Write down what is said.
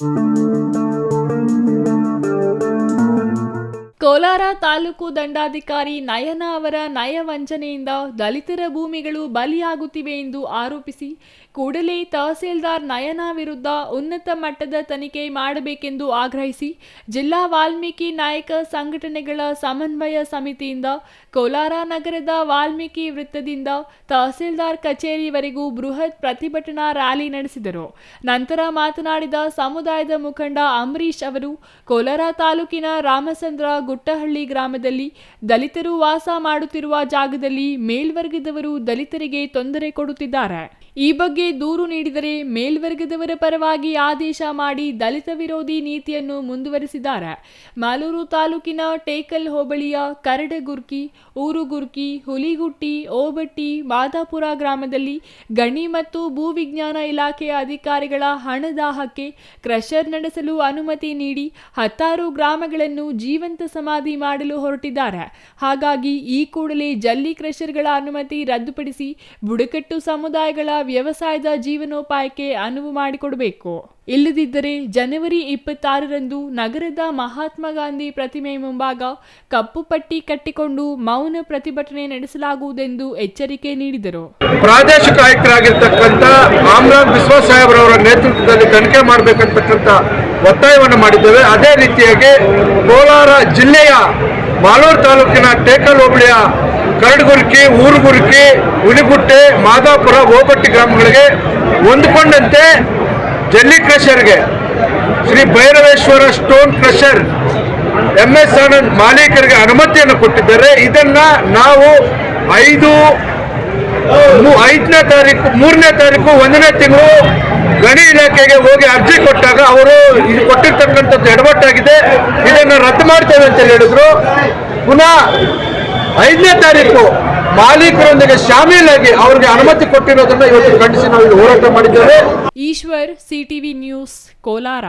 Música Kolar taluk ದಂಡಾಧಿಕಾರಿ ನಯನ ಅವರ ನಯವಂಚನೆಯಿಂದ ದಲಿತರ ಭೂಮಿಗಳು ಬಲಿಯಾಗುತ್ತಿವೆ ಎಂದು ಆರೋಪಿಸಿ ಕೂಡಲೇ ತಹಸೀಲ್ದಾರ್ ನಯನ ವಿರುದ್ಧ ಉನ್ನತ ಮಟ್ಟದ ತನಿಖೆ ಮಾಡಬೇಕೆಂದು ಆಗ್ರಹಿಸಿ ಜಿಲ್ಲಾ ವಾಲ್ಮೀಕಿ ನಾಯಕ ಸಂಘಟನೆಗಳ ಸಮನ್ವಯ ಸಮಿತಿಯಿಂದ ಕೋಲಾರ ನಗರದ ವಾಲ್ಮೀಕಿ ವೃತ್ತದಿಂದ ತಹಸೀಲ್ದಾರ್ ಕಚೇರಿವರೆಗೂ ಬೃಹತ್ ಪ್ರತಿಭಟನಾ ರ್ಯಾಲಿ ನಡೆಸಿದರು. ನಂತರ ಮಾತನಾಡಿದ ಸಮುದಾಯದ ಮುಖಂಡ ಅಂಬರೀಶ್ ಅವರು, ಕೋಲಾರ ತಾಲೂಕಿನ ರಾಮಚಂದ್ರ ಗುಟ್ಟಹಳ್ಳಿ ಗ್ರಾಮದಲ್ಲಿ ದಲಿತರು ವಾಸ ಮಾಡುತ್ತಿರುವ ಜಾಗದಲ್ಲಿ ಮೇಲ್ವರ್ಗದವರು ದಲಿತರಿಗೆ ತೊಂದರೆ ಕೊಡುತ್ತಿದ್ದಾರೆ. ಈ ಬಗ್ಗೆ ದೂರು ನೀಡಿದರೆ ಮೇಲ್ವರ್ಗದವರ ಪರವಾಗಿ ಆದೇಶ ಮಾಡಿ ದಲಿತ ವಿರೋಧಿ ನೀತಿಯನ್ನು ಮುಂದುವರೆಸಿದ್ದಾರೆ. ಮಾಲೂರು ತಾಲೂಕಿನ ಟೇಕಲ್ ಹೋಬಳಿಯ ಕರಡಗುರ್ಕಿ, ಊರುಗುರ್ಕಿ, ಹುಲಿಗುಟ್ಟಿ, ಓಬಟ್ಟಿ, ಮಾದಾಪುರ ಗ್ರಾಮದಲ್ಲಿ ಗಣಿ ಮತ್ತು ಭೂವಿಜ್ಞಾನ ಇಲಾಖೆಯ ಅಧಿಕಾರಿಗಳ ಹಣದಾಹಕ್ಕೆ ಕ್ರಷರ್ ನಡೆಸಲು ಅನುಮತಿ ನೀಡಿ ಹತ್ತಾರು ಗ್ರಾಮಗಳನ್ನು ಜೀವಂತ ಸಮಾಧಿ ಮಾಡಲು ಹೊರಟಿದ್ದಾರೆ. ಹಾಗಾಗಿ ಈ ಕೂಡಲೇ ಜಲ್ಲಿ ಕ್ರಷರ್ಗಳ ಅನುಮತಿ ರದ್ದುಪಡಿಸಿ ಬುಡಕಟ್ಟು ಸಮುದಾಯಗಳ ವ್ಯವಸಾಯದ ಜೀವನೋಪಾಯಕ್ಕೆ ಅನುವು ಮಾಡಿಕೊಡಬೇಕು. ಇಲ್ಲದಿದ್ದರೆ ಜನವರಿ ಇಪ್ಪತ್ತಾರರಂದು ನಗರದ ಮಹಾತ್ಮ ಗಾಂಧಿ ಪ್ರತಿಮೆ ಮುಂಭಾಗ ಕಪ್ಪು ಪಟ್ಟಿ ಕಟ್ಟಿಕೊಂಡು ಮೌನ ಪ್ರತಿಭಟನೆ ನಡೆಸಲಾಗುವುದೆಂದು ಎಚ್ಚರಿಕೆ ನೀಡಿದರು. ಪ್ರಾದೇಶಿಕ ಆಯುಕ್ತರಾಗಿರ್ತಕ್ಕಂಥ ಆಮ್ರಾನ್ ವಿಶ್ವಾಸ್ ಸಾಹೇಬ್ರವರ ನೇತೃತ್ವದಲ್ಲಿ ತನಿಖೆ ಮಾಡಬೇಕಂತಕ್ಕಂಥ ಒತ್ತಾಯವನ್ನು ಮಾಡಿದ್ದೇವೆ. ಅದೇ ರೀತಿಯಾಗಿ ಕೋಲಾರ ಜಿಲ್ಲೆಯ ಮಾಲೂರು ತಾಲೂಕಿನ ಟೇಕಲ್ ಹೋಬಳಿಯ ಕರಡುಗುರ್ಕಿ, ಊರುಗುರ್ಕಿ ಉಳಿಗುಟ್ಟೆ ಮಾದಾಪುರ ಓಬಟ್ಟಿ ಗ್ರಾಮಗಳಿಗೆ ಹೊಂದಿಕೊಂಡಂತೆ ಜಲ್ಲಿ ಕ್ರಷರ್ಗೆ Shri Bhairaveshwara stone crusher M S Anand ಮಾಲೀಕರಿಗೆ ಅನುಮತಿಯನ್ನು ಕೊಟ್ಟಿದ್ದಾರೆ. ಇದನ್ನ ನಾವು ಐದು ಐದನೇ ತಾರೀಕು, ಮೂರನೇ ತಾರೀಕು, ಒಂದನೇ ತಿಂಗಳು ಗಣಿ ಇಲಾಖೆಗೆ ಹೋಗಿ ಅರ್ಜಿ ಕೊಟ್ಟಾಗ ಅವರು ಇದು ಕೊಟ್ಟಿರ್ತಕ್ಕಂಥದ್ದು ಎಡವಟ್ಟಾಗಿದೆ. ಇದನ್ನು ರದ್ದು ಮಾಡ್ತೇವೆ ಅಂತ ಹೇಳಿದ್ರು. ಪುನಃ ಐದನೇ ತಾರೀಕು ಮಾಲೀಕರೊಂದಿಗೆ ಶಾಮೀಲಾಗಿ ಅವರಿಗೆ ಅನುಮತಿ ಕೊಟ್ಟಿರೋದನ್ನ ಇವತ್ತು ಖಂಡಿಸಿ ನಾವು ಹೋರಾಟ ಮಾಡಿದ್ದೇವೆ. Eshwar, CTV news, Kolar.